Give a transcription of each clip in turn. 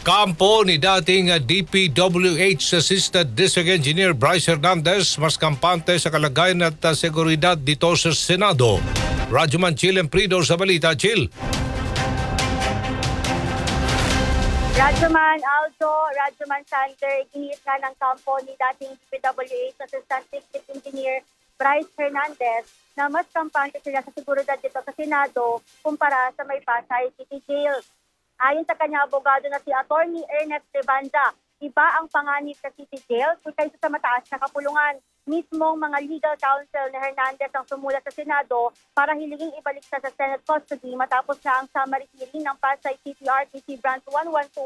Kampo ni dating DPWH Assistant District Engineer Bryce Hernandez mas kampante sa kalagayan at uh, seguridad dito sa Senado. Radyoman Chill Emprido sa Balita Chill. Radyoman Aldo, Radyoman Sander, iginiit nga ng kampo ni dating DPWH Assistant District Engineer Bryce Hernandez na mas kampante sila sa seguridad dito sa Senado kumpara sa may Pasay City Jail. Ayon sa kanya abogado na si Attorney Ernest Levanda, iba ang panganib sa City Jail kaysa sa mataas na kapulungan. Mismong mga legal counsel ni Hernandez ang sumulat sa Senado para hilingin ibalik sa Senate custody matapos na ang summary hearing ng Pasay City RTC Branch 112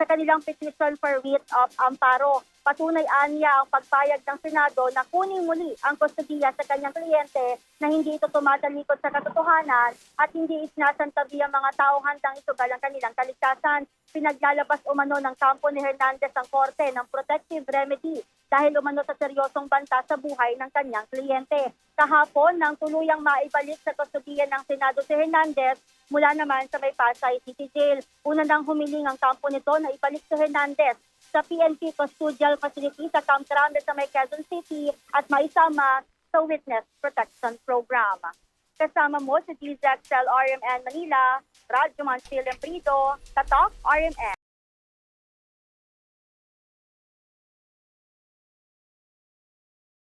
sa kanilang petition for writ of amparo. Patunay anya ang pagpayag ng Senado na kunin muli ang kustodiya sa kanyang kliyente na hindi ito tumatalikod sa katotohanan at hindi isinasantabi ang mga taong handang isugal ang kanilang kaligtasan. Pinaglalabas umano ng kampo ni Hernandez ang korte ng protective remedy dahil umano sa seryosong banta sa buhay ng kanyang kliyente. Kahapon, nang tuluyang maibalik sa kustodiya ng Senado si Hernandez, mula naman sa may Pasay City Jail. Una nang humiling ang kampo nito na ibalik si Hernandez sa PNP Custodial Facility sa Camp Grande sa may Quezon City at maisama sa Witness Protection Program. Kasama mo si DZXL RMN Manila, Radyo Mansil Emprido, Tatak RMN.